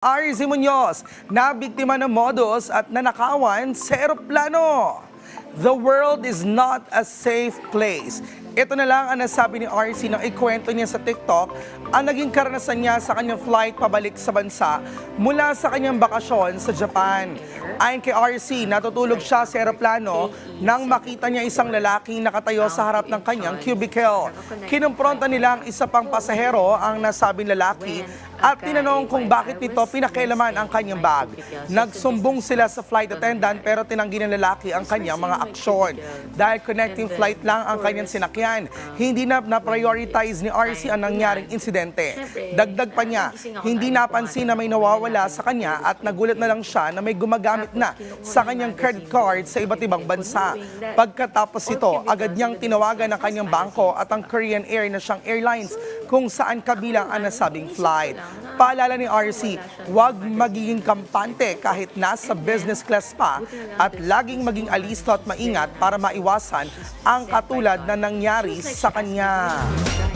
RC Munoz, na biktima ng modus at nanakawan sa eroplano. The world is not a safe place. Ito na lang ang nasabi ni RC nang ikwento niya sa TikTok ang naging karanasan niya sa kanyang flight pabalik sa bansa mula sa kanyang bakasyon sa Japan. Ayon kay RC, natutulog siya sa eroplano nang makita niya isang lalaking nakatayo sa harap ng kanyang cubicle. Kinumpronta nila ang isa pang pasahero ang nasabing lalaki at tinanong kung bakit nito pinakailaman ang kanyang bag. Nagsumbong sila sa flight attendant pero tinanggi ng lalaki ang kanyang mga aksyon. Dahil connecting flight lang ang kanyang sinakyan, hindi na na-prioritize ni RC ang nangyaring insidente. Dagdag pa niya, hindi napansin na may nawawala sa kanya at nagulat na lang siya na may gumagamit na sa kanyang credit card sa iba't ibang bansa. Pagkatapos ito, agad niyang tinawagan ang kanyang bangko at ang Korean Air na siyang airlines kung saan kabilang ang nasabing flight. Paalala ni RC, huwag magiging kampante kahit nasa business class pa at laging maging alisto at maingat para maiwasan ang katulad na nangyari sa kanya.